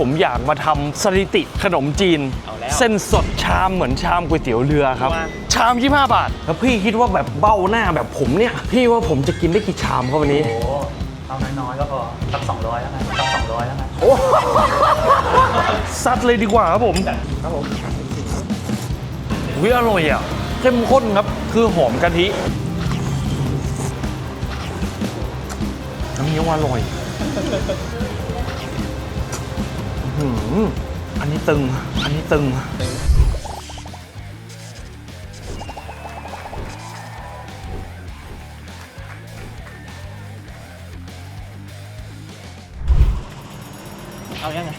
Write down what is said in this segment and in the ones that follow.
ผมอยากมาทำสถิติขนมจีน เอาแล้วเส้นสดชามเหมือนชามก๋วยเตี๋ยวเรือครับว่าชาม 25 บาท แล้วพี่คิดว่าแบบเบ้าหน้าแบบผมเนี่ย พี่ว่าผมจะกินได้กี่ชามครับวันนี้ โอ้เอาน้อยๆก็พอสักสองร้อยแล้วกันสักสองร้อยแล้วกันซัดเลยดีกว่าครับผมครับผมวิอร่อยอะเข้มข้นครับ คือหอมกะทิน้ำเงี้ยวอร่อยอื้อ หืออันนี้ตึง อันนี้ตึง เอายังไง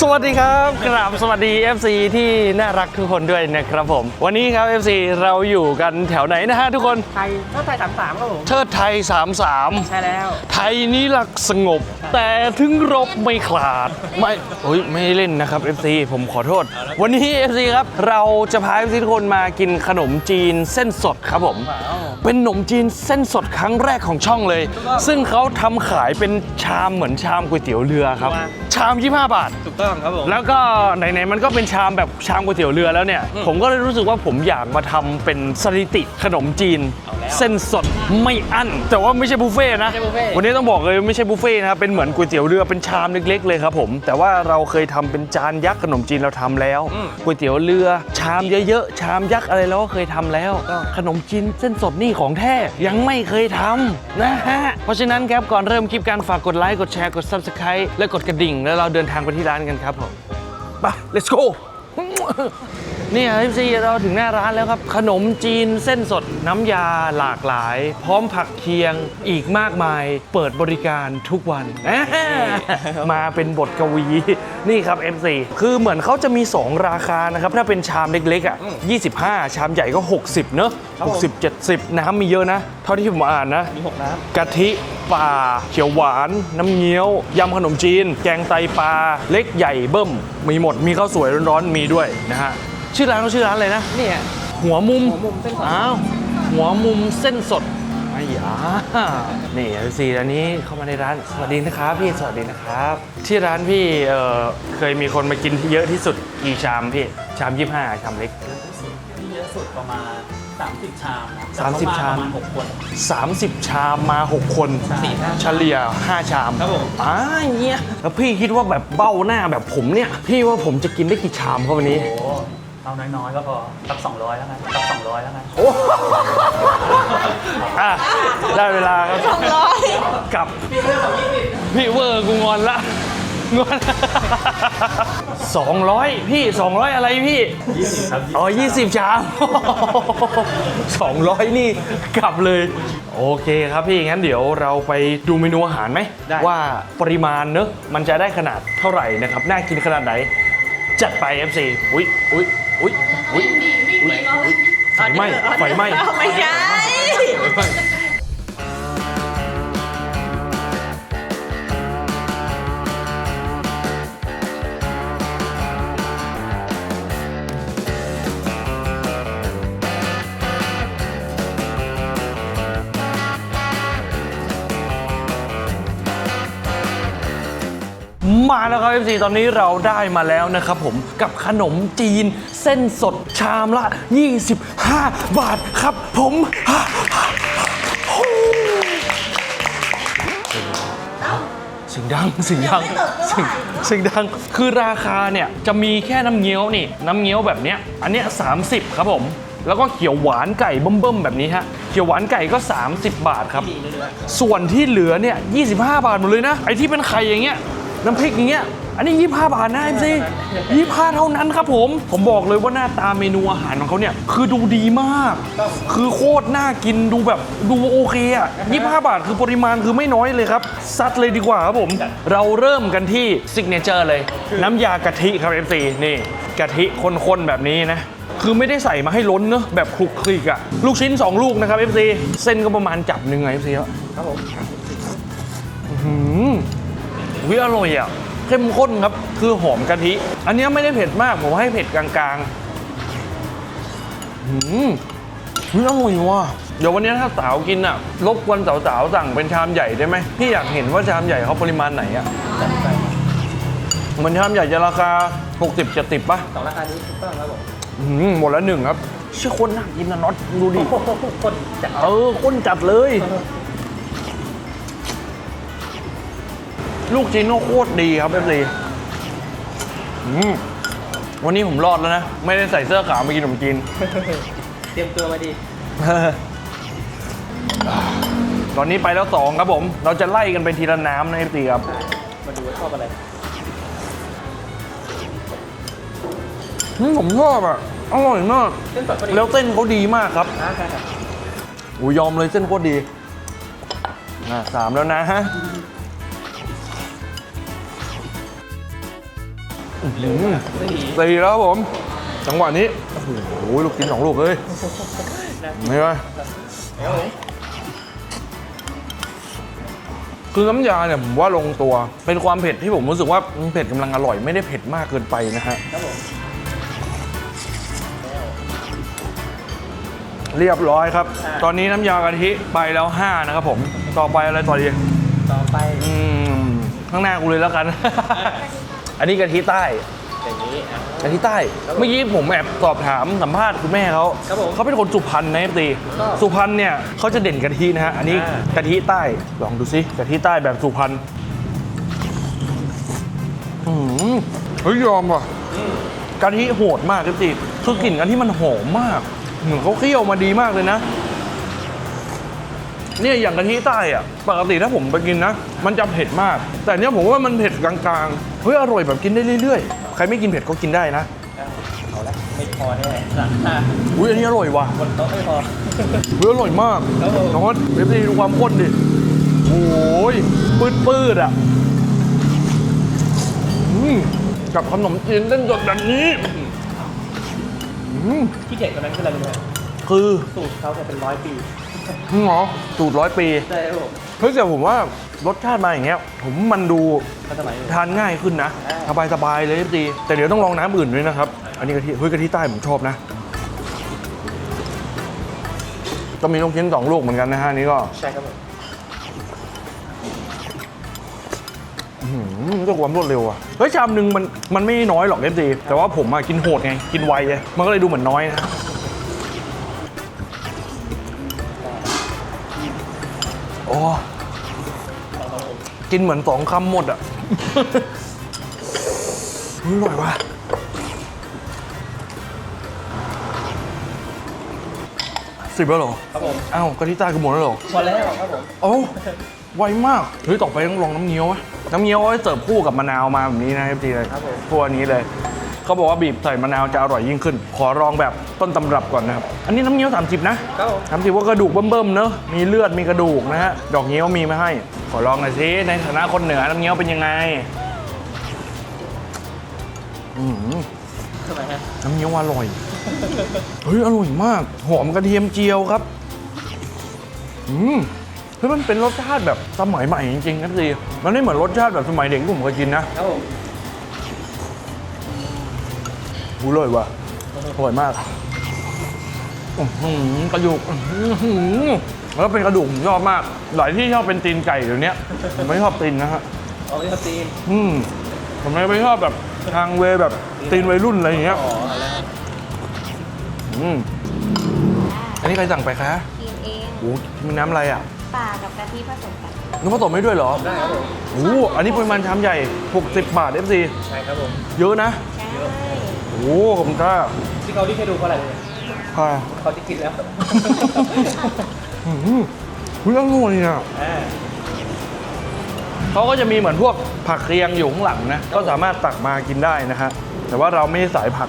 สวัสดีครับกราบสวัสดี FC ที่น่ารักทุกคนด้วยนะครับผม วันนี้ครับ FC เราอยู่กันแถวไหนนะฮะทุกคนไทยก็ไทยสามสามครับผมเทิดไทย 33 ใช่แล้ว ไทยนี้หลักสงบ แต่ถึงรบไม่ขลาด ไม่เฮ้ยไม่เล่นนะครับ FC ผมขอโทษ วันนี้ FC ครับเราจะพา FC ทุกคนมากินขนมจีนเส้นสดครับผมว้าวเป็นขนมจีนเส้นสดครั้งแรกของช่องเลย ซึ่งเขาทำขายเป็นชามเหมือนชามก๋วยเตี๋ยวเรือครับ ชาม 25 บาท ถูกต้องครับผม แล้วก็ไหนๆมันก็เป็นชามแบบชามก๋วยเตี๋ยวเรือแล้วเนี่ยผมก็เลยรู้สึกว่าผมอยากมาทำเป็นสถิติขนมจีน เอาแล้วเส้นสดไม่อั้น แต่ว่าไม่ใช่บุฟเฟ่ต์นะ ไม่ใช่บุฟเฟ่ต์ วันนี้ต้องบอกเลยไม่ใช่บุฟเฟ่ต์นะครับเป็นเหมือนก๋วยเตี๋ยวเรือเป็นชามเล็ก ๆ เลยครับผม แต่ว่าเราเคยทำเป็นจานยักษ์ขนมจีนเราทำแล้วก๋วยเตี๋ยวเรือชามเยอะๆชามยักษ์อะไรเราก็เคยทำแล้ว ขนมจีนเส้นสดนี่ของแท้ยังไม่เคยทำนะฮะเพราะฉะนั้นครับก่อนเริ่มคลิปการฝากกดไลค์กดแชร์กด subscribe และกดกระดิ่ง แล้วเราเดินทางไปที่ร้านกันครับผมไป let's go นี่ครับซีเราถึงหน้าร้านแล้วครับ ขนมจีนเส้นสดน้ำยาหลากหลาย พร้อมผักเคียงอีกมากมาย เปิดบริการทุกวันแหมมาเป็นบทกวี นี่ครับ MC คือเหมือนเขาจะมี 2 ราคานะครับ ถ้าเป็นชามเล็กๆอะ25 ชามใหญ่ก็ 60 เนอะ60 70 น้ำมีเยอะนะ เท่าที่ผมอ่านนะ มีหกน้กะทิปลาเขียวหวาน น้ำเงี้ยวยำขนมจีน แกงไตปลาเล็กใหญ่เบิ้ม มีหมดมีข้าวสวยร้อนๆมีด้วยนะฮะ ชื่อร้านเขาชื่อร้านอะไรนะำเนี่ยหัวมุม หัวมุมเส้นสดอ้าว หัวมุมเส้นสดไอ้ยานี่สีอันนี้เข้ามาในร้าน สวัสดีนะครับพี่ สวัสดีนะครับ ที่ร้านพี่เอ่อเคยมีคนมากินที่เยอะที่สุดกี่ชามพี่ ชาม25ชามเล็ก ที่เยอะสุดประมาณ 30 ชามนะสามสิบชาม ประมาณ6คน 30 ชามมา 6 คนสี่ห้าเฉลี่ย 5 ชามครับผม อ่าเงี้ยแล้วพี่คิดว่าแบบเบ้าหน้าแบบผมเนี่ย พี่ว่าผมจะกินได้กี่ชามครับวันนี้ โอ้ เอาน้อยๆก็พอสักสองร้อยแล้วกันสักสองร้อยแล้วกันอะได้เวลาครับสองร้อยกลับพี่เวอร์กูงอนละงอนสองร้อยพี่สองร้อยอะไรพี่20ครับอ๋อยี่สิบชามสองร้อยนี่กลับเลย โอเคครับพี่งั้นเดี๋ยวเราไปดูเมนูอาหารไหมได้ว่าปริมาณเนอะมันจะได้ขนาดเท่าไหร่นะครับ น่ากินขนาดไหน จัดไป FC อุ้ยอุ้ย อุ้ยอุ้ยอุ๊ยไฟไหม้ไฟไหม้ ไม่ใช่ม มาแล้วครับ FC ตอนนี้เราได้มาแล้วนะครับผมกับขนมจีนเส้นสดชามละ 25 บาทครับผมเสียงดังเสียงดังเสียงเสียงดังคือราคาเนี่ยจะมีแค่น้ำเงี้ยวนี่ น้ำเงี้ยวแบบเนี้ยอันเนี้ย30ครับผม แล้วก็เขียวหวานไก่เบิ่มๆแบบนี้ฮะเขียวหวานไก่ก็ 30 บาทครับ ส่วนที่เหลือเนี่ย25 บาทหมดเลยนะ ไอที่เป็นไข่อย่างเงี้ย น้ำพริกอย่างเงี้ย อันนี้ 25 บาทนะเอ็มซี25 เท่านั้นครับผม ผมบอกเลยว่าหน้าตาเมนูอาหารของเขาเนี่ย คือดูดีมาก คือโคตรน่ากินดูแบบดูโอเคอะ25 บาทคือปริมาณคือไม่น้อยเลยครับ ซัดเลยดีกว่าครับผม เราเริ่มกันที่ซิกเนเจอร์เลย น้ำยากะทิครับ MC นี่กะทิข้นๆแบบนี้นะคือไม่ได้ใส่มาให้ล้นเนอะแบบคลุกคลิกอะลูกชิ้น 2 ลูกนะครับ FC เส้นก็ประมาณจับหนึ่งไง FC แล้วครับผมอืม วิอร่อยอะเข้มข้นครับ คือหอมกะทิ อันเนี้ยไม่ได้เผ็ดมาก ผมให้เผ็ดกลางๆอืมเฮ้ยอร่อยว่ะ เดี๋ยววันนี้ถ้าสาวกินอะ รบกวนสาวๆสั่งเป็นชามใหญ่ได้ไหม พี่อยากเห็นว่าชามใหญ่เขาปริมาณไหนอะจัดไปเหมือนชามใหญ่จะราคา 60 70ป่ะสองราคานี้ถูกต้องครับผมอื้อหือหมดละหนึ่งครับเชื่อคนน่ากินนะน็อตดูดิโอ้โหคนจัดเออข้นจัดเลย ลูกชิ้นก็โคตรดีครับเอฟซีวันนี้ผมรอดแล้วนะ ไม่ได้ใส่เสื้อขาวมากินขนมจีน เตรียมตัวมาดี ตอนนี้ไปแล้วสองครับผม เราจะไล่กันไปทีละน้ำนะเอฟซีครับ มาดูว่าชอบอะไรอืมผมชอบอะ อร่อยมาก เส้นสดก็ดีแล้วเส้นเขาดีมากครับอ่าใช่ครับอูยอมเลยเส้นโคตรดีอะสามแล้วนะฮะ ตีแล้วครับผม จังหวะนี้ โอ้โหลูกกินสองลูกเลยไม่ไหมเดี๋ยวผมคือน้ำยาเนี่ยผมว่าลงตัว เป็นความเผ็ดที่ผมรู้สึกว่ามันเผ็ดกำลังอร่อยไม่ได้เผ็ดมากเกินไปนะฮะครับผมเรียบร้อยครับ ตอนนี้น้ำยากะทิไปแล้ว 5 นะครับผม ต่อไปอะไรต่อดี ต่อไป อืม ข้างหน้ากูเลยแล้วกัน อันนี้กะทิใต้อย่างนี้อะ กะทิใต้ เมื่อกี้ผมแอบสอบถามสัมภาษณ์คุณแม่เขาครับผมเขาเป็นคนสุพรรณนะเอฟซีก็สุพรรณเนี่ยเขาจะเด่นกะทินะฮะ อันนี้อ่า กะทิใต้ ลองดูสิกะทิใต้แบบสุพรรณอืมเฮ้ยยอมว่ะอืมกะทิโหดมากเอฟซีคือกลิ่นกะทิมันหอมมาก เหมือนเขาเคี่ยวมาดีมากเลยนะ เนี่ยอย่างกะทิใต้อะปกติถ้าผมไปกินนะ มันจะเผ็ดมาก แต่เนี้ยผมว่ามันเผ็ดกลางๆเฮ้ยอร่อยแบบกินได้เรื่อยๆ ใครไม่กินเผ็ดก็กินได้นะเอาละไม่พอแน่ราคาอุ้ยอันนี้อร่อยว่ะบนโต๊ะไม่พอ เฮ้ยอร่อยมากครับผม น้องเอฟซีดูความข้นดิโอ้ยปืดปืดๆอะอืมกับขนมจีนเส้นสดแบบนี้อืมที่เด็ดกว่านั้นคืออะไรรู้ไหมคือสูตรเขาเนี่ยเป็นร้อยปี จริงเหรอสูตรร้อยปีใช่ครับผมเฮ้ยแต่ผมว่ารสชาติมาอย่างเงี้ย ผมมันดูทันสมัยอยู่ทานง่ายขึ้นนะอ่าสบายสบายๆเลยดีแต่เดี๋ยวต้องลองน้ำอื่นด้วยนะครับ อันนี้กะทิเฮ้ยกะทิใต้ผมชอบนะก็มีลูกชิ้นสองลูกเหมือนกันนะฮะอันนี้ก็ใช่ครับผมอื้อหือด้วยความรวดเร็วอะเฮ้ยชามหนึ่งมันมันไม่น้อยหรอกเอฟซีแต่ว่าผมอะกินโหดไงกินไวไงมันก็เลยดูเหมือนน้อยนะ กินเหมือนสองคำหมดอะเฮ้ยอร่อยว่ะสิบแล้วเหรอครับผมอ้าวกะทิใต้คือหมดแล้วเหรอพอแล้วครับผมโอ้ไวมากเฮ้ยต่อไปต้องลองน้ำเงี้ยวไหมน้ำเงี้ยวเอาไว้เสิร์ฟคู่กับมะนาวมาแบบนี้นะพี่เลยครับผมพวกอันนี้เลย เขาบอกว่าบีบใส่มะนาวจะอร่อยยิ่งขึ้น ขอลองแบบต้นตำรับก่อนนะครับ อันนี้น้ำเงี้ยว30 นะครับผมสามสิบว่ากระดูกเบิ่มๆเนอะมีเลือดมีกระดูกนะฮะดอกเงี้ยวมีมาให้ ขอลองหน่อยสิในฐานะคนเหนือน้ำเงี้ยวเป็นยังไงอืมทำไมฮะน้ำเงี้ยวอร่อย เฮ้ย อร่อยมาก หอมกระเทียมเจียวครับ อืมเฮ้ยมันเป็นรสชาติแบบสมัยใหม่จริงๆนะสิมันไม่เหมือนรสชาติแบบสมัยเด็กที่ผมเคยกินนะ ครับผมรู้เลยว่ะอร่อยมากอื้อหือกระดูกอื้อหือแล้วเป็นกระดูกผมชอบมาก หลายที่ชอบเป็นตีนไก่เดี๋ยวนี้ผมไม่ชอบตีนนะฮะเอาไปทำตีน อืมผมไม่ชอบแบบทางเวย์แบบตีนวัยรุ่นอะไรอย่างเงี้ยอ๋อแล้วอืมอันนี้ใครสั่งไปคะกินเองโอ้มีน้ำอะไรอะป่ากับกะทิผสมกันน้ำผสมไม่ด้วยเหรอ ได้ครับผมโอ้อันนี้ปริมาณชามใหญ่ 60 บาท FC ใช่ครับผม เยอะนะใช่ โอ้ขอบคุณค่ะที่เขาที่ให้ดูเพราะอะไรเนี่ยค่ะเขาที่กินแล้วอืมเฮ้ยอร่อยอะอ่าเขาก็จะมีเหมือนพวกผักเรียงอยู่ข้างหลังนะ ก็สามารถตักมากินได้นะฮะ แต่ว่าเราไม่ได้สายผัก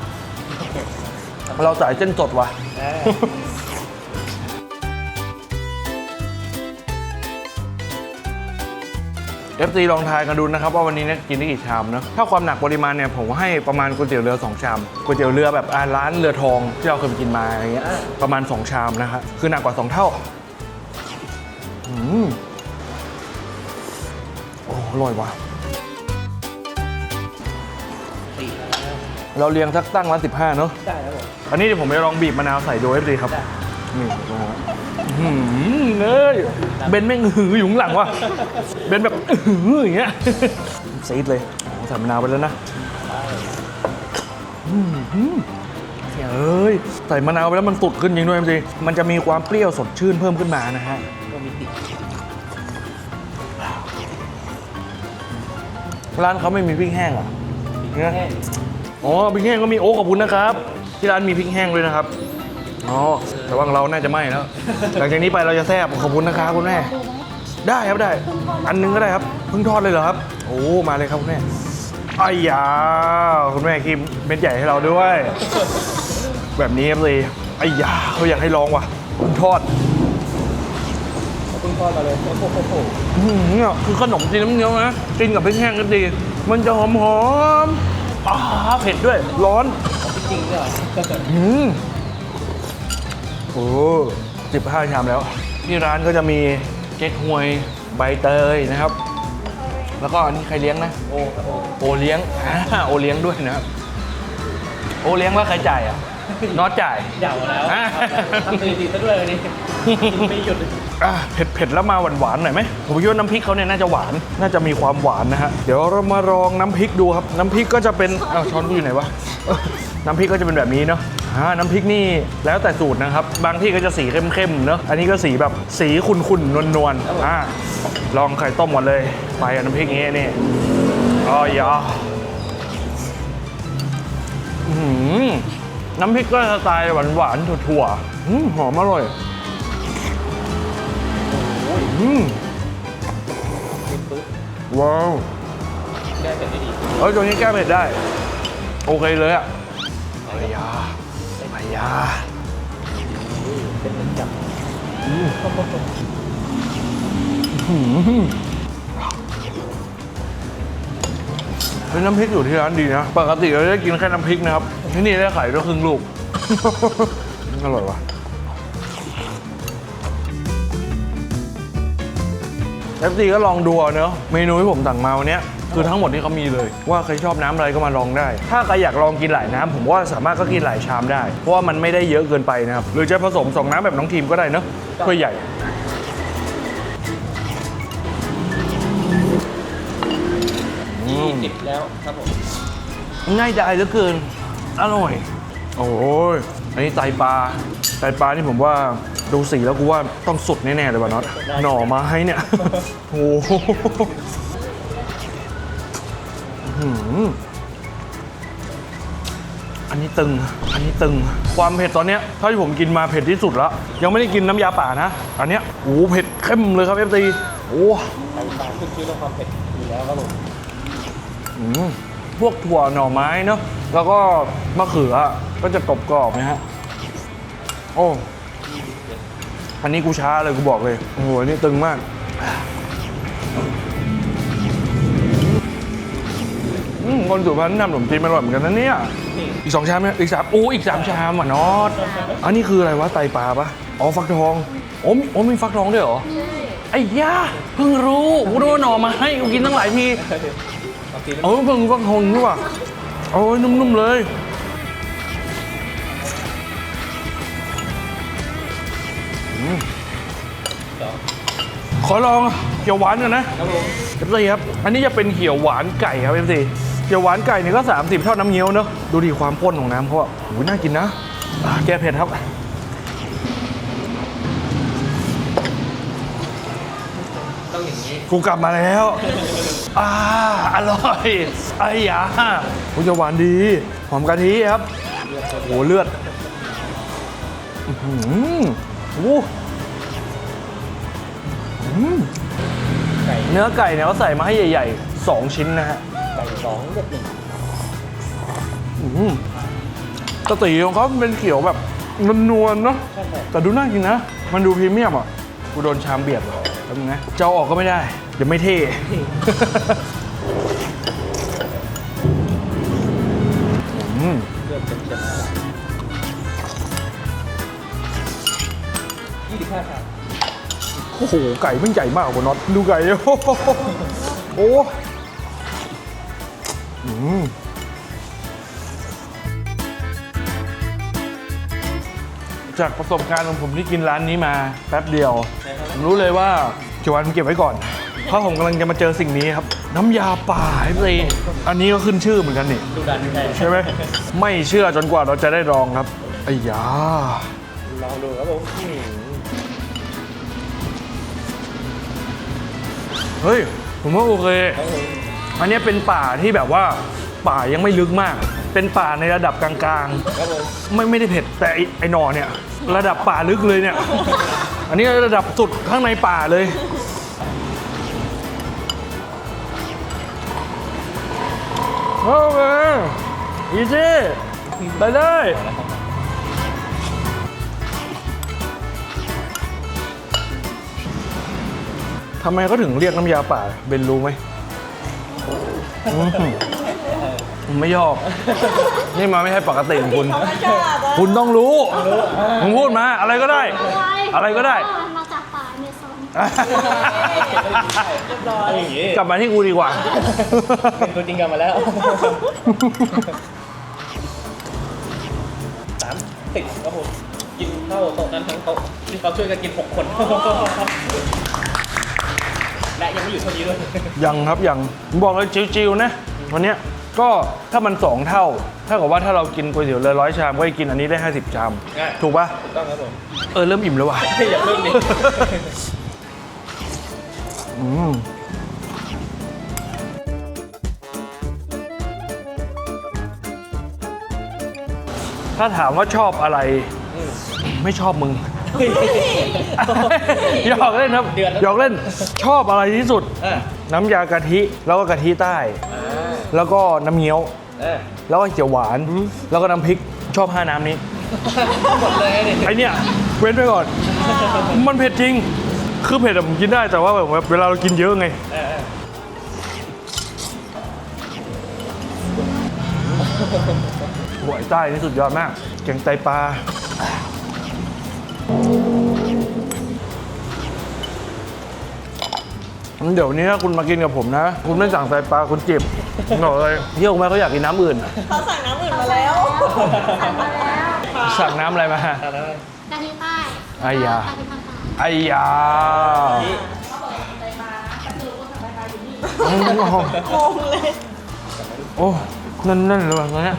เราสายเส้นสดว่ะ อ่า เอฟซีลองทายกันดูนะครับว่าวันนี้เนี่ยกินได้กี่ชามเนอะถ้าความหนักปริมาณเนี่ยผมให้ประมาณก๋วยเตี๋ยวเรือ 2 ชามก๋วยเตี๋ยวเรือแบบอ่าร้านเรือทองที่เราเคยไปกินมาอะไรเงี้ยประมาณ 2 ชามนะฮะคือหนักกว่า 2 เท่าอืมโอ้อร่อยว่ะตีแล้วเราเรียงสักตั้งละ15เนอะได้ครับผมอันนี้เดี๋ยวผมไปลองบีบมะนาวใส่ดูเอฟซีครับได้นี่นะฮะอื้อ หือเอ้ยเบนแม่งหืออยู่ข้างหลังว่ะเบนแบบอื้อหืออย่างเงี้ยซีดเลยอ๋อใส่มะนาวไปแล้วนะอื้อหือเอ้ยใส่มะนาวไปแล้วมันสุดขึ้นจริงด้วยจริงๆมันจะมีความเปรี้ยวสดชื่นเพิ่มขึ้นมานะฮะก็มีติดร้านเขาไม่มีพริกแห้งเหรอเนี่ยแห้งอ๋อพริกแห้งก็มีโอ้ขอบคุณนะครับ ที่ร้านมีพริกแห้งด้วยนะครับ อ๋อแต่ว่าเราน่าจะไม่แล้ว หลังจากนี้ไปเราจะแซ่บขอบคุณนะครับคุณแม่ ได้ครับได้ อันหนึงก็ได้ครับ เพิ่งทอดเลยเหรอครับ โอ้ มาเลยครับคุณแม่ไอ้ยาคุณแม่กิมเม็ดใหญ่ให้เราด้วย แบบนี้ครับเลยไอ้ยาเขาอยากให้ลองว่ะเพิ่งทอดเพิ่งทอดมาเลยโอ้โหโอ้โหอื้อหือเนี่ยคือขนมจีนน้ำเงี้ยวนะกินกับพริกแห้งก็ดี มันจะหอมหอมๆอ่าเผ็ดด้วย ร้อนจริงด้วยเหรออืม โอ้สิบห้าชามแล้ว ที่ร้านก็จะมีเก๊กฮวยใบเตยนะครับ แล้วก็อันนี้ใครเลี้ยงนะ โอ้ครับโอ้โอเลี้ยงอ่าโอเลี้ยงด้วยนะครับ โอเลี้ยงว่าใครจ่ายอะน็อตจ่ายยาวแล้วอะ ทำสถิติซะด้วยวันนี้กินไม่หยุดอะเผ็ดเผ็ดแล้วมาหวานหวานๆหน่อยไหมผมคิดว่าน้ำพริกเขาเนี่ยน่าจะหวาน น่าจะมีความหวานนะฮะ เดี๋ยวเรามาลองน้ำพริกดูครับ น้ำพริกก็จะเป็นอ้าวช้อนกูอยู่ไหนวะเอ้อน้ำพริกก็จะเป็นแบบนี้เนาะ อ่าน้ำพริกนี่แล้วแต่สูตรนะครับ บางที่ก็จะสีเข้มๆเนาะอันนี้ก็สีแบบสีขุ่นๆนวลๆอ่าลองไข่ต้มก่อนเลย ไปกับน้ำพริกนี้นี่อ๋อยาอื้อหือน้ำพริกก็สไตล์หวานๆถั่วๆอื้อหอมอร่อยอืมกินปุ๊บว้าวได้แต่ได้ดีเอ้ยตัวนี้แก้เผ็ดได้ โอเคเลยอะไอ้ ยาไอ้ยาเป็นเหมือนจับหืมเป็นน้ำพริกอยู่ที่ร้านดีนะ ปกติเราจะกินแค่น้ำพริกนะครับ ที่นี่ได้ไข่ด้วยครึ่งลูก อร่อยว่ะ อฟซีก็ลองดูเอาเนอะเมนูที่ผมสั่งมาวันเนี้ยคือทั้งหมดที่เขามีเลย ว่าใครชอบน้ำอะไรก็มาลองได้ ถ้าใครอยากลองกินหลายน้ำผมว่าสามารถก็กินหลายชามได้ เพราะว่ามันไม่ได้เยอะเกินไปนะครับ หรือจะผสมสองน้ำแบบน้องทีมก็ได้เนอะถ้วยใหญ่ ยี่สิบแล้วครับผม ง่ายดายเหลือเกิน อร่อย โอ้ย อันนี้ไตปลา ไตปลานี่ผมว่า ดูสีแล้วกูว่าต้องสุดแน่ๆเลยว่ะน็อตหน่อไม้เนี่ย โอ้โหอื้อหืออันนี้ตึง อันนี้ตึง ความเผ็ดตอนเนี้ยเท่าที่ผมกินมาเผ็ดที่สุดแล้ว ยังไม่ได้กินน้ำยาป่านะ อันเนี้ยโอ้โหเผ็ดเข้มเลยครับเอฟซีโอ้ไข่ปลาขึ้นชื่อเรื่องความเผ็ดอยู่แล้วครับผมอืมพวกถั่วหน่อไม้เนาะแล้วก็มะเขือก็จะกรอบๆนะฮะ โอ้ อันนี้กูช้าเลยกูบอกเลย โอ้โหอันนี่ตึงมาก อืมคนสุพรรณทำขนมจีนอร่อยเหมือนกันนะเนี่ย อีกสองชามเนี่ยอีกสามอู้อีกสามชามอะนอตอันนี้คืออะไรวะไตปลาปะอ๋อฟักทองโอ้มโอ้มีฟักทองด้วยเหรอไอ้ย่าเพิ่งรู้กูโดนหน่อมาให้กูกินตั้งหลายทีบางทีเออเพิ่งฟักทองนี่ว่ะโอ้ยนุ่มๆเลย ขอลองเขียวหวานกันนะครับผมเอฟซีครับ อันนี้จะเป็นเขียวหวานไก่ครับเอฟซีเขียวหวานไก่เนี่ยก็ 30 เท่าน้ำเงี้ยวเนอะดูดีความข้นของน้ำเขาอะโอ้ยน่ากินนะแก้เผ็ดครับกูกลับมาแล้ว อ่า อร่อยไอ้ยาคุณจะหวานดี หอมกะทิครับโอ้เลือด อือหือโอ้ เนื้อไก่เนี่ยเขาใส่มาให้ใหญ่ๆ 2 ชิ้นนะฮะ ไก่สองเลือดหนึ่งอื้อหือแตะตีของเขาเป็นเขียวแบบนวลๆเนาะ ใช่ใช่แต่ดูน่ากินนะ มันดูพรีเมียมอะ กูโดนชามเบียดว่ะแป๊บนึงนะจะเอาออกก็ไม่ได้ เดี๋ยวไม่เท่ โอ้โห ไก่มันใหญ่มากกว่าน็อตดูไก่โอ้โหอืมจากประสบการณ์ของผมที่กินร้านนี้มาแป๊บเดียว ผมรู้เลยว่าเขียวนเก็บไว้ก่อน เพราะผมกำลังจะมาเจอสิ่งนี้ครับ น้ำยาป่าไอ้เยอันนี้ก็ขึ้นชื่อเหมือนกันนี่ดูดันใช่ไหมไม่เชื่อจนกว่าเราจะได้ลองครับไอ้ยาลองดูครับผม เฮ้ย ผมว่าโอเค อันนี้เป็นป่าที่แบบว่าป่ายังไม่ลึกมาก เป็นป่าในระดับกลางครับผมๆไม่ไม่ได้เผ็ดแต่ไอ้ไอ้หนอเนี่ย ระดับป่าลึกเลยเนี่ย อันนี้ระดับสุดข้างในป่าเลย โอเคอีซี่ไปได้ ทำไมเขาถึงเรียกน้ำยาป่าเบนรู้ไหมอื้อหือผมไม่ยอกนี่มาไม่ใช่ปกติของคุณคุณต้องรู้มึงพูดมา อะไรก็ได้ อะไรก็ได้มาจากป่าเมซอน เอาอย่างงี้กลับมาที่กูดีกว่า เป็นตัวจริงกลันมาแล้วสามสิบครับผมกินเท่าโต๊ะนั้นทั้งโต๊ะที่เขาช่วยกันกินหกคน และยังไม่อยู่เท่านี้ด้วยยังครับยังผมบอกเลยจิวๆนะวันเนี้ยก็ถ้ามัน 2 เท่าถ้ากับว่าถ้าเรากินก๋วยเตี๋ยวเรือร้อยชามก็จะกินอันนี้ได้ 50 ชามง่ายถูกปะถูกต้องครับผมเออเริ่มอิ่มแล้วว่ะอย่าเพิ่งดิอืมถ้าถามว่าชอบอะไร ไม่ชอบมึง หยอกเล่นครับเดือดแล้วหยอกเล่นชอบอะไรที่สุดอ่าน้ำยากะทิแล้วก็กะทิใต้อ่าแล้วก็น้ำเงี้ยวอ่าแล้วก็เขียวหวาน แล้วก็น้ำพริกชอบห้าน้ำนี้ หมดเลยเนี่ยไอเนี่ยเว้นไปก่อน มันเผ็ดจริง คือเผ็ดอะผมกินได้แต่ว่าแบบว่าเวลาเรากินเยอะไงอ่าหัวไอ้ใต้นี่สุดยอดมากแกงไตปลา เดี๋ยวนี้ถ้าคุณมากินกับผมนะ คุณไม่สั่งไตปลาคุณเจ็บบอกเลยเที่ยวมาเขาอยากกินน้ำอื่นอะเขาสั่งน้ำอื่นมาแล้ว สั่งมาแล้วสั่งน้ำอะไรมาเอาแล้วกะทิใต้ไอ้ยากะทิภาคใต้ไอ้ยานี่อืมโอ้โหงงเลยโอ้นั่นนั่นเลยว่ะเนี่ย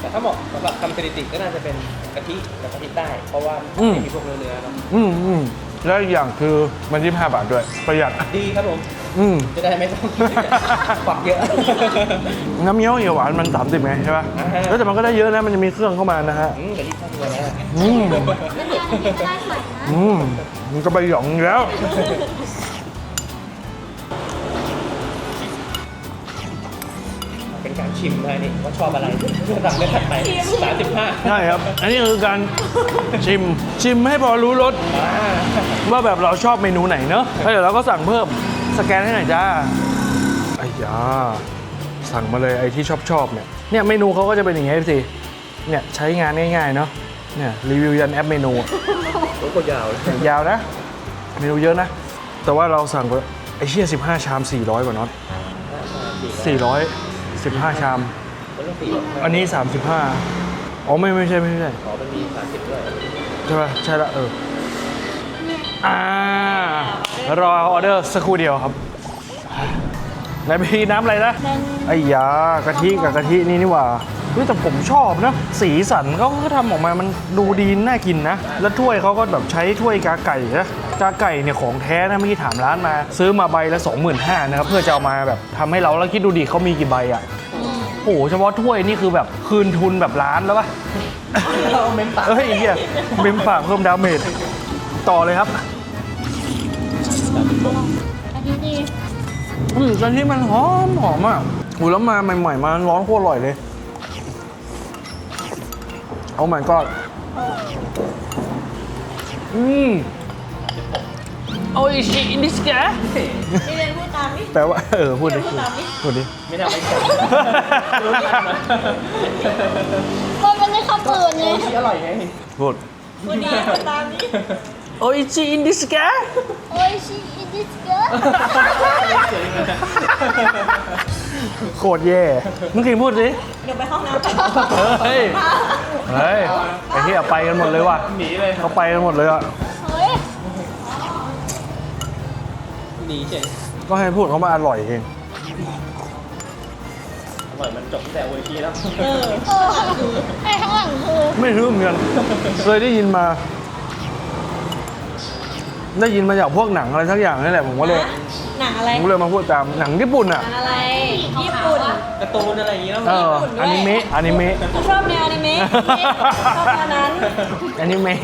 แต่ถ้าเหมาะสำหรับทำสถิติก็น่าจะเป็นกะทิกับกะทิได้เพราะว่าไม่มีพวกเนื้อเนื้อๆเนาะอืมอืม แล้วอีกอย่างคือมันยี่ห้าบาทด้วย ประหยัด ดีครับผม อืม จะได้ไม่ต้องปรับเยอะ น้ำเงี้ยวเหี่ยวหวานมัน 30ไงใช่ป่ะอ่าฮะ แล้วแต่มันก็ได้เยอะนะ มันจะมีเครื่องเข้ามานะฮะ อืมกะทิข้าวเนื้อนะอืมน้ำยาน้ำพริกก็ได้ใส่นะ อืมมันก็ไปหยองอยู่แล้ว ชิมนะนี่ว่าชอบอะไรสั่งได้ถัดไปสามสิบห้าใช่ครับ อันนี้คือการชิมชิมให้พอรู้รสอ่าว่าแบบเราชอบเมนูไหนเนอะแล้วเดี๋ยวเราก็สั่งเพิ่มสแกนให้หน่อยจ้าไอ้ยาสั่งมาเลยไอ้ที่ชอบชอบๆเนี่ยเนี่ยเมนูเขาก็จะเป็นอย่างงี้สิเนี่ยใช้งานง่ายๆเนาะเนี่ยรีวิวยันแอปเมนูอะโอ้โหยาวเลยยาวนะ เมนูเยอะนะ แต่ว่าเราสั่งไปไอ้เชี่ย15ชาม400กว่าน็อต 400 15ชาม มันต้องสี่อันนี้35อ๋อไม่ไม่ใช่ไม่ใช่ขอมันมีสามสิบด้วยใช่ป่ะใช่ละเอออ่ารอออเดอร์สักครู่เดียวครับไหนพี่น้ำอะไรนะเป็นไอ้ยากะทิกับกะทินี่นี่หว่า เฮ้ยแต่ผมชอบนะ สีสันเขาก็ทำออกมามันดูดีน่ากินนะ แล้วถ้วยเขาก็แบบใช้ถ้วยกาไก่นะกาไก่เนี่ยของแท้นะเมื่อกี้ถามร้านมา ซื้อมาใบละ 25,000นะครับเพื่อจะเอามาแบบทำให้เราแล้วคิดดูดิเขามีกี่ใบอะโอ้โหเฉพาะถ้วยนี่คือแบบคืนทุนแบบร้านแล้วปะเราเม้มปากเฮ้ยไอ้เหี้ยเมมปากเพิ่มดาเมจต่อเลยครับกะทิดีอืมกะทิมันหอมหอมอะอูแล้วมาใหม่ๆมาร้อนโคตรอร่อยเลยโอ้ my god อืมโอ้ยชิอินิสกะนี่เรียนพูดตามนี่แปลว่า เออ พูดดิพูดตามดิพูดดิไม่ทำไม่ใช่มันเป็นในข้าวเปลือกไงที่อร่อยไงพูดพูดดีพูดตามนี่โอ้ยชิอินิสกะโอ้ยชิอิดิสเกะ โคตรแย่มึงคิงพูดสิ เดี๋ยวไปห้องน้ำก่อนเฮ้ย เฮ้ยไอ้ที่ไปกันหมดเลยว่ะหนีเลยเขาไปกันหมดเลยอะเฮ้ยหนีเฉยก็ให้พูดเขามาอร่อยเองอร่อยมันจบตั้งแต่โออิชิแล้วเออเออไอ้ข้างหลังคือไม่รู้เหมือนกันเคยได้ยินมา ได้ยินมาจากพวกหนังอะไรสักอย่างนี่แหละผมก็เลย หนังอะไรผมก็เลยมาพูดตามหนังญี่ปุ่นอะหนังอะไรญี่ปุ่น การ์ตูนอะไรอย่างงี้แล้วเออญี่ปุ่นด้วย อนิเมะอนิเมะกูชอบแนวอนิเมะชอบแนวนั้นอนิเมะ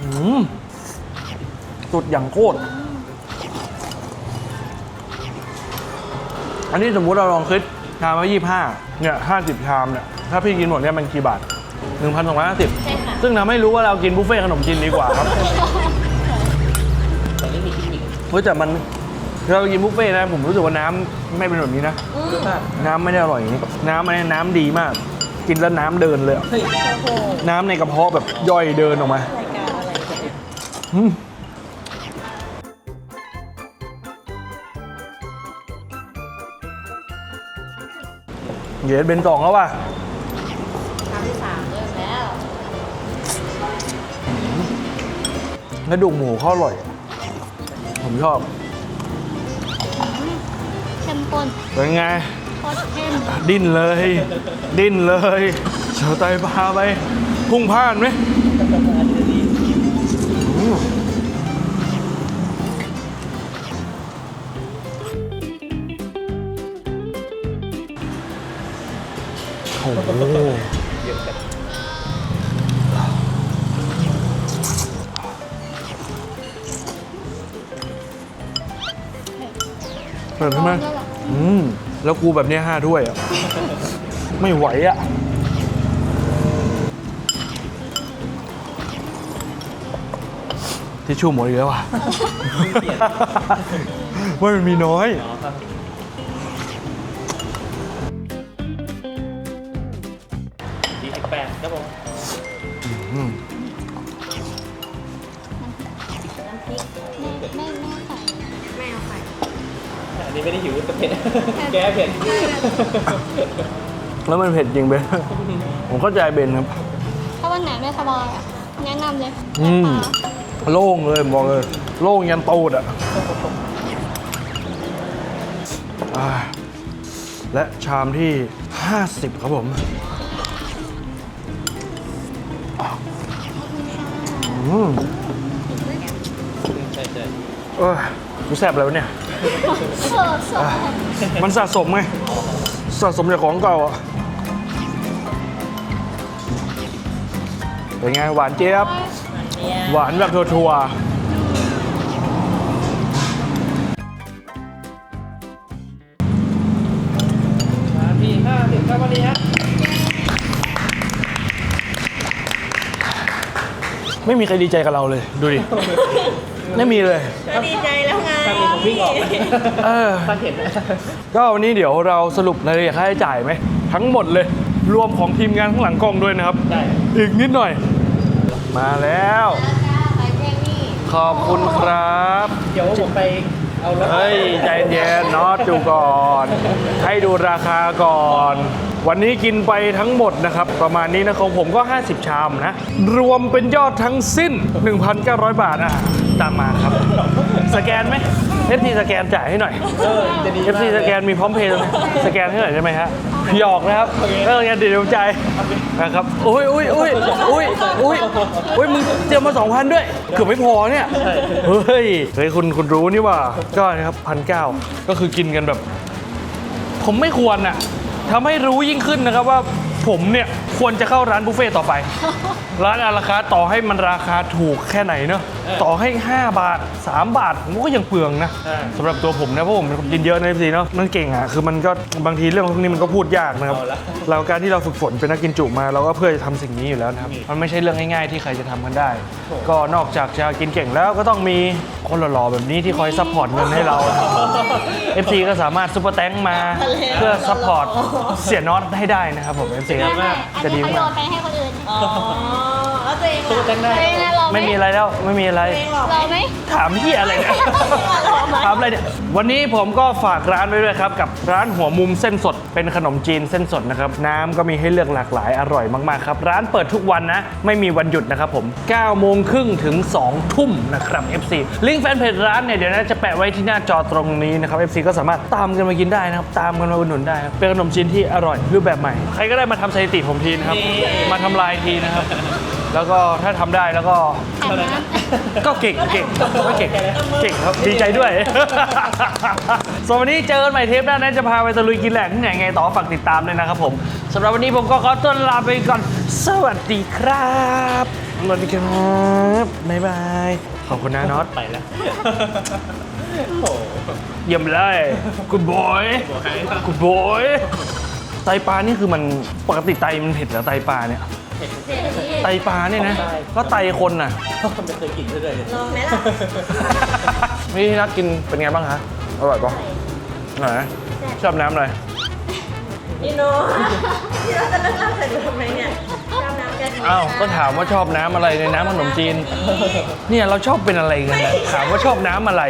อืมสุดอย่างโคตรอันนี้สมมุติเราลองคิดชามละยี่ห้าเนี่ยห้าสิบชามเนี่ยถ้าพี่กินหมดเนี่ยมันกี่บาทหนึ่งพันสองร้อยห้าสิบใช่ค่ะ ซึ่งทำให้รู้ว่าเรากินบุฟเฟ่ต์ขนมจีนดีกว่าครับ แต่นี่มีกิมมิค เฮ้ยแต่มันเรากินบุฟเฟ่ต์นะผมรู้สึกว่าน้ำไม่เป็นแบบนี้นะ อืมรสชาติน้ำไม่ได้อร่อยอย่างนี้ น้ำมันน้ำดีมาก กินแล้วน้ำเดินเลยอะเฮ้ยโอ้โหน้ำในกระเพาะแบบย่อยเดินออกมารายการอะไรเนี่ยอืมเย็ดเป็นสองแล้วว่ะ ครั้งที่สามเริ่มแล้ว กระดูกหมูเขาอร่อย ผมชอบเข้มข้นเป็นไงโคตรเข้มดิ้นเลย ดิ้นเลยเฉาไตพาไปพุ่งพ่านไหม แล้วกูแบบเนี้ยห้าถ้วยอะ ไม่ไหวอะที่ชู่หมดอีกแล้วอะ ว่ามันมีน้อย อ๋อครับ นนี้ไม่ได้หิวแต่เผ็ด แก้เผ็ดแล้วมันเผ็ดจริงเบนผมเข้าใจเบนครับ ถ้าวันไหนไม่สบายอะแนะนำเลยอืมปลาโล่งเลยบอกเลย โล่งยันตูดอะอ่าและชามที่ 50 ครับผมอืมใช่ใช่เออกูแสบแล้วะเนี่ย เสิร์ฟเสิร์ฟมันสะสมไง สะสมจากของเก่าอะเป็นไงหวานเจี๊ยบเนี่ยหวานแบบทัวร์มาที่ห้าสิบครับวันนี้ฮะๆไม่มีใครดีใจกับเราเลย ดูดิ ไม่มีเลย ก็ดีใจแล้วไงถ้ามีผมวิ่งออกเออ ถ้าเห็นนะก็วันนี้เดี๋ยวเราสรุปรายละเอียดค่าใช้จ่ายไหม ทั้งหมดเลย รวมของทีมงานข้างหลังกล้องด้วยนะครับ ได้อีกนิดหน่อย มาแล้วไปเจมี่ขอบคุณครับ เดี๋ยวผมไปเอารถเฮ้ย ใจเย็นเนอตดูก่อน ให้ดูราคาก่อน วันนี้กินไปทั้งหมดนะครับ ประมาณนี้นะของผมก็ 50 ชามนะ รวมเป็นยอดทั้งสิ้น 1,900 บาทอะ ตามมาครับ สแกนไหม FT สแกนจ่ายให้หน่อยเออจะดี FC สแกนมีพร้อมเพย์ตรงนี้สแกนให้หน่อยได้ไหมฮะหยอกนะครับเอองั้นเดี๋ยวใจนะครับอุ้ยอุ้ยอุ้ยอุ้ยอุ้ยอุ้ยมึงเตรียมมาสองพันด้วย เกือบไม่พอเนี่ยเฮ้ยเฮ้ยคุณคุณรู้นี่ว่าก็นะครับพันเก้าก็คือกินกันแบบ ผมไม่ควรน่ะทำให้รู้ยิ่งขึ้นนะครับว่า ผมเนี่ยควรจะเข้าร้านบุฟเฟ่ต์ต่อไป ร้านอาราคาร์ทต่อให้มันราคาถูกแค่ไหนเนอะต่อให้ 5 บาท 3 บาทผมก็ยังเปลืองนะสำหรับตัวผมนะเพราะผมเป็นคนกินเยอะในซีเนาะมันเก่งอะคือมันก็บางทีเรื่องพวกนี้มันก็พูดยากนะครับเราการที่เราฝึกฝนเป็นนักกินจุมาเราก็เพื่อจะทำสิ่งนี้อยู่แล้วนะครับมันไม่ใช่เรื่องง่ายๆที่ใครจะทำกันได้ ก็นอกจากจะกินเก่งแล้วก็ต้องมีคนหล่อๆแบบนี้ที่คอยซัพพอร์ตเงินให้เรา FC ก็สามารถซุปเปอร์แตงมาเพื่อซัพพอร์ตเสียน็อตให้ได้นะครับผม FC ครับ ไม่ไม่อันจะดีนี้เขาโยมาก นไปให้คนอื่น อ๋อแล้วจะ ตัวเองตู้อะแจ้งได้เฮ้ยนะรอไหม ไม่มีอะไรแล้วไม่มีอะไรตัวเองหรอรอไหม ถามที่อะไรเนี่ย ถามอะไรเนี่ย วันนี้ผมก็ฝากร้านไว้ด้วยครับ กับร้านหัวมุมเส้นสด เป็นขนมจีนเส้นสดนะครับ น้ำก็มีให้เลือกหลากหลายอร่อยมากๆครับ ร้านเปิดทุกวันนะ ไม่มีวันหยุดนะครับผม9โมงครึ่งถึง 2 ทุ่มนะครับ FC ลิงก์แฟนเพจร้านเนี่ยเดี๋ยวนะจะแปะไว้ที่หน้าจอตรงนี้นะครับ FC ก็สามารถตามกันมากินได้นะครับ ตามกันมาอุดหนุนได้ครับเป็นขนมจีนที่อร่อยรูปแบบใหม่ ใครก็ได้มาทำสถิติผมทีนะครับ มาทำลายทีนะครับ แล้วก็ถ้าทำได้แล้วก็ อาบน้ำ ก็เก่งเก่งไม่เก่งเก่งครับดีใจด้วย ส่วนวันนี้เจอกันใหม่เทปหน้านะจะพาไปตะลุยกินแหลกที่ไหนไงต่อฝากติดตามเลยนะครับผมสำหรับวันนี้ผมก็ขอตัวลาไปก่อน สวัสดีครับสวัสดีครับบ๊ายบายขอบคุณนะน็อตไปแล้ว โอ้โหเยี่ยมเลยคุณบอยบอกให้คุณบอยไตปลานี่คือมันปกติไตมันเผ็ดเหรอไตปลาเนี่ย ไตปลาเนี่ยนะก็ไตคนน่ะ คนไม่เคยกินเลย ลองไหมล่ะพี่นักกินเป็นไงบ้างคะ อร่อยปะไหนชอบน้ำอะไรนี่โนที่เราจะเลิกเล่าใส่ดูทำไมเนี่ยชอบน้ำกะทิอ้าว ก็ถามว่าชอบน้ำอะไรในน้ำขนมจีน เนี่ยเราชอบเป็นอะไรกันนะถามว่าชอบน้ำอะไร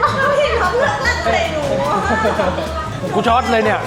เขาเห็นเขาเลิกเล่าใส่หนู กูช็อตเลยเนี่ย